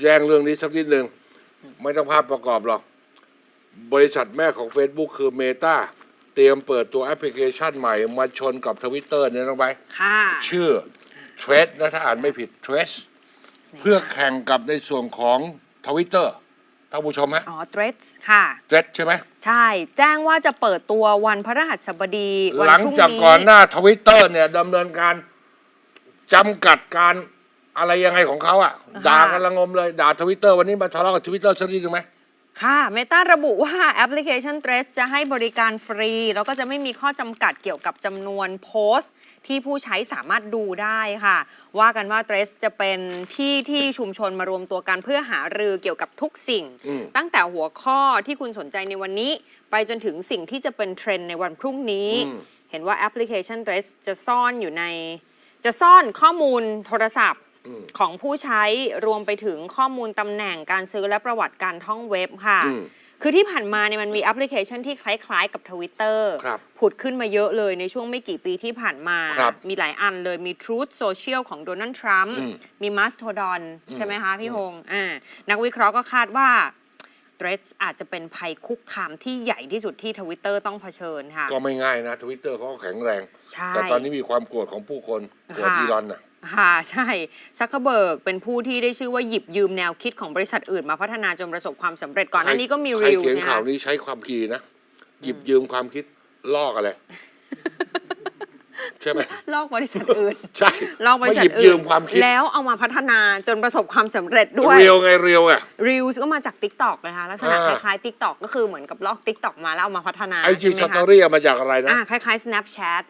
แจ้งเรื่องนี้สักนิดหนึ่งไม่ต้องภาพประกอบหรอก บริษัทแม่ของ Facebook คือ Meta เตรียมเปิดตัวแอปพลิเคชันใหม่ มาชนกับทวิตเตอร์เนี่ยน้องไป ค่ะ ชื่อ t r e a d นะถ้าอ่านไม่ผิด t r e a d เพื่อแข่งกับในส่วนของทวิตเตอร์ท่านผู้ชมฮะ อ๋อ Threads ค่ะ t r e a d ใช่ไหม ใช่ แจ้งว่าจะเปิดตัววันพฤหัสบดีวันหลังพรุ่งจากนี้ก่อนหน้าทวิตเตอร์เนี่ยดำเนินการจำกัดการ อะไรยังไงของเขาอะด่ากันละงมเลยด่าทวิตเตอร์วันนี้มาทะเลาะกับทวิตเตอร์สักนิดหนึ่งไหมค่ะ Meta ระบุว่าแอปพลิเคชัน Threads จะให้บริการฟรี แล้วก็จะไม่มีข้อจำกัดเกี่ยวกับจำนวนโพสต์ ที่ผู้ใช้สามารถดูได้ค่ะ ว่ากันว่า Threads จะเป็นที่ที่ชุมชนมารวมตัวกันเพื่อหารือเกี่ยวกับทุกสิ่งอืมตั้งแต่หัวข้อที่คุณสนใจในวันนี้ ไปจนถึงสิ่งที่จะเป็นเทรนด์ในวันพรุ่งนี้ เห็นว่าแอปพลิเคชัน Threads จะซ่อนอยู่ใน จะซ่อนข้อมูลโทรศัพท์ ของผู้ใช้รวมไปถึงข้อมูลตำแหน่งการซื้อและประวัติการท่องเว็บค่ะอืมคือที่ผ่านมาเนี่ยมันมีแอปพลิเคชันที่คล้ายๆ กับ Twitter ครับผุดขึ้นมาเยอะเลยในช่วงไม่กี่ปีที่ผ่านมาครับมีหลายอันเลยมี Truth Social ของโดนัลด์ทรัมป์อืมมี Mastodon ใช่ไหมคะพี่ฮงอ่านักวิเคราะห์ก็คาดว่า Threads อาจจะเป็นภัยคุกคามที่ใหญ่ที่สุดที่ Twitter ต้องเผชิญค่ะ ก็ไม่ง่ายนะทวิตเตอร์เขาก็แข็งแรงใช่แต่ตอนนี้มีความโกรธของผู้คนโกรธค่ะอีลอนน่ะ ค่ะใช่ซักเคเบิร์กเป็นผู้ที่ได้ชื่อว่าหยิบยืมแนวคิดของบริษัทอื่นมาพัฒนาจนประสบความสำเร็จก่อนหน้านี้ก็มีใครริวเขียนนะข่าคะวนี้ใช้ความคีนะ หยิบยืมความคิดลอกอะไร ใช่ไหม ลอกบริษัทอื่นใช่ลอกบริไม่ษัหทยิบอื่นยืมความคิด แล้วเอามาพัฒนาจนประสบความสำเร็จด้วย เรียวไงเรียวอะริวก็มาจาก t ิ k t o k นะคะลักษณะอ่าคล้ายๆ t ิ k t o k ก็คือเหมือนกับลอก t ิ k t o k มาแล้วเอามาพัฒนาไอจีใช่สไหมตอคะรี่มาจากอะไรนะ อ่าคล้ายๆ Snapchat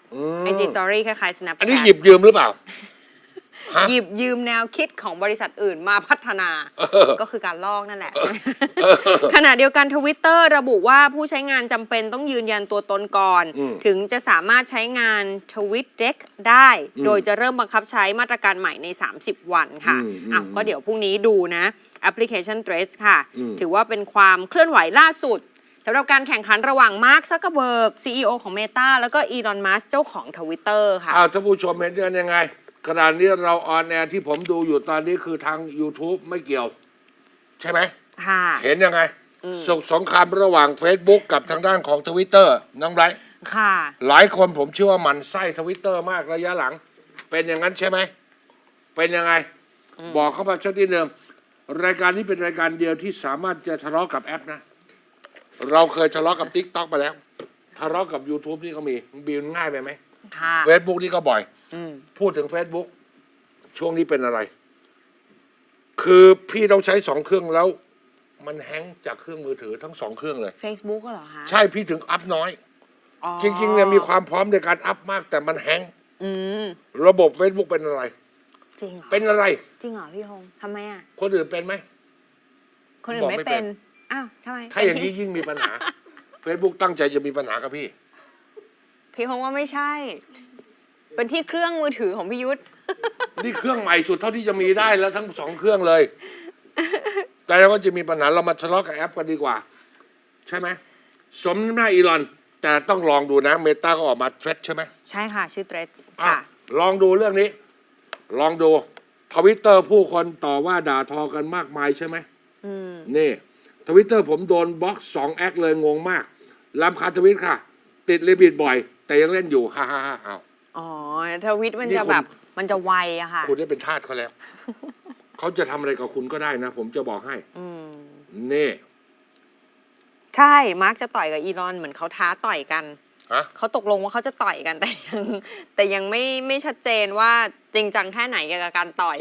ไอจีสตอรี่คล้ายๆ Snapchat อันนี้หยิบยืมหรือเปล่าฮะ หยิบยืมแนวคิดของบริษัทอื่นมาพัฒนา ก็คือการลอกนั่นแหละ ขณะเดียวกันทวิตเตอร์ระบุว่าผู้ใช้งานจำเป็นต้องยืนยันตัวตนก่อนอืมถึงจะสามารถใช้งานทวิตเด็กได้ โดยจะเริ่มบังคับใช้มาตรการใหม่ใน 30 วันค่ะอืมอืมอ้าวก็เดี๋ยวพรุ่งนี้ดูนะแอปพลิเคชัน Threads ค่ะอืมถือว่าเป็นความเคลื่อนไหวล่าสุดสำหรับการแข่งขันระหว่างมาร์คซักเกอร์เบิร์ก CEO ของ Meta แล้วก็อีลอน มัสเจ้าของทวิตเตอร์ค่ะอ้าวท่านผู้ชมเห็นกันยังไง ขณะนี้เราออนแอร์ที่ผมดูอยู่ตอนนี้คือทาง YouTube ไม่เกี่ยว ใช่ไหม ค่ะ เห็นยังไงสกสงครามระหว่าง Facebook กับทางด้านของทวิตเตอร์น้องไบรท์ค่ะ หลายคนผมเชื่อว่าหมันไส้ทวิตเตอร์มากระยะหลัง เป็นอย่างนั้นใช่ไหม เป็นยังไง บอกเข้ามาชัดที่เดิม รายการนี้เป็นรายการเดียวที่สามารถจะทะเลาะกับแอปนะ เราเคยทะเลาะกับ t ิ k t o k มาแล้ว ทะเลาะกับ YouTube นี่ก็มีบีนง่ายไปไหมค่ะ เฟซบุ๊กนี่ก็บ่อยอืม พูดถึง Facebook ช่วงนี้เป็นอะไร คือพี่ต้องใช้สองเครื่องแล้ว มันแฮงก์จากเครื่องมือถือทั้งสองเครื่องเลย Facebook ก็เหรอคะใช่พี่ถึงอัพน้อย อ๋อจริงๆเนี่ยมีความพร้อมในการอัพมาก แต่มันแฮงก์อืมระบบ Facebook เป็นอะไร จริงเหรอเป็นอะไร จริงเหรอพี่ฮงทำไมอะ คนอื่นเป็นไหม คนอื่บอกนไม่ไม่เป็เป็น น อ้าวทำไมถ้าอย่างนี้ยิ่งมีปัญหา Facebook ตั้งใจจะมีปัญหากับพี่ พี่ฮงว่าไม่ใช่ เป็นที่เครื่องมือถือของพี่ยุทธ นี่เครื่องใหม่สุดเท่าที่จะมีได้แล้วทั้งสองเครื่องเลย แต่เราก็จะมีปัญหาเรามาทะเลาะกับแอปกันดีกว่า ใช่ไหมสมน้ำหน้าอีลอน แต่ต้องลองดูนะเมตาก็ออกมาเทรดใช่ไหมใช่ค่ะ ชื่อ Threads อะค่ะ ลองดูเรื่องนี้ ลองดูทวิตเตอร์ผู้คนต่อว่าด่าทอกันมากมายใช่ไหมอืมนี่ทวิตเตอร์ผมโดนบล็อกสองแอคเลยงงมากลำคาญทวิตค่ะ ติดลิมิตบ่อย แต่ยังเล่นอยู่ ฮ่าฮ่าฮ่าเอา อ๋อทวิตมันนี่จะคุณแบบมันจะไวอะค่ะคุณได้เป็นทาสเขาแล้ว เขาจะทำอะไรกับคุณก็ได้นะ ผมจะบอกให้อืมนี่ใช่มาร์กจะต่อยกับอีลอนเหมือนเขาท้าต่อยกันฮะเขาตกลงว่าเขาจะต่อยกันแต่ยังแต่ยังไม่ไม่ชัดเจนว่าจริงจังแค่ไหนเกี่ยวกับการต่อย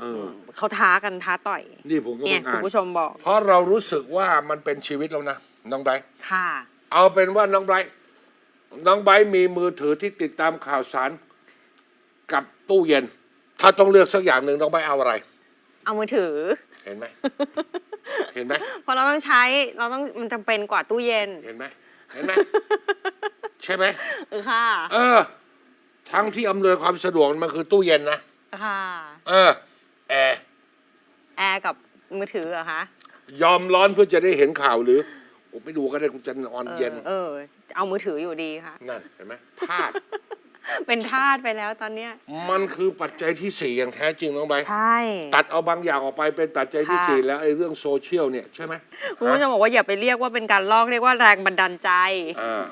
เออเขาท้ากันท้าต่อยนี่ผมก็เนี่เพิ่งอ่านยคุณผู้ชมบอกเพราะเรารู้สึกว่ามันเป็นชีวิตแล้วนะน้องไบรท์ค่ะ เอาเป็นว่าน้องไบรท์ น้องไบรท์มีมือถือที่ติดตามข่าวสารกับตู้เย็น ถ้าต้องเลือกสักอย่างหนึ่งน้องไบรท์เอาอะไร เอามือถือ เห็นไหม เห็นไหม เพราะเราต้องใช้เราต้องมันจำเป็นกว่าตู้เย็นเห็นไหมเห็นไหมใช่ไหมเออค่ะเออ ทั้งที่อำนวยความสะดวกมันคือตู้เย็นนะค่ะเออแอร์แอร์กับมือถือเหรอคะยอมร้อนเพื่อจะได้เห็นข่าวหรือกูไม่ดูก็ได้กูจะนอนเออเย็น เออ เอามือถืออยู่ดีค่ะ นั่นเห็นไหมพลาด เป็นทาสไปแล้วตอนเนี้ยมันคือปัจจัยที่สี่อย่างแท้จริงน้องใบใช่ ตัดเอาบางอย่างออกไปเป็นปัจจัยที่ค่ะ สี่แล้วไอ้เรื่องโซเชียลเนี่ยใช่ไหมคุณผู้ชมบอกว่าอย่าไปเรียกว่าเป็นการลอกเรียกว่าแรงบันดาลใจ อ่า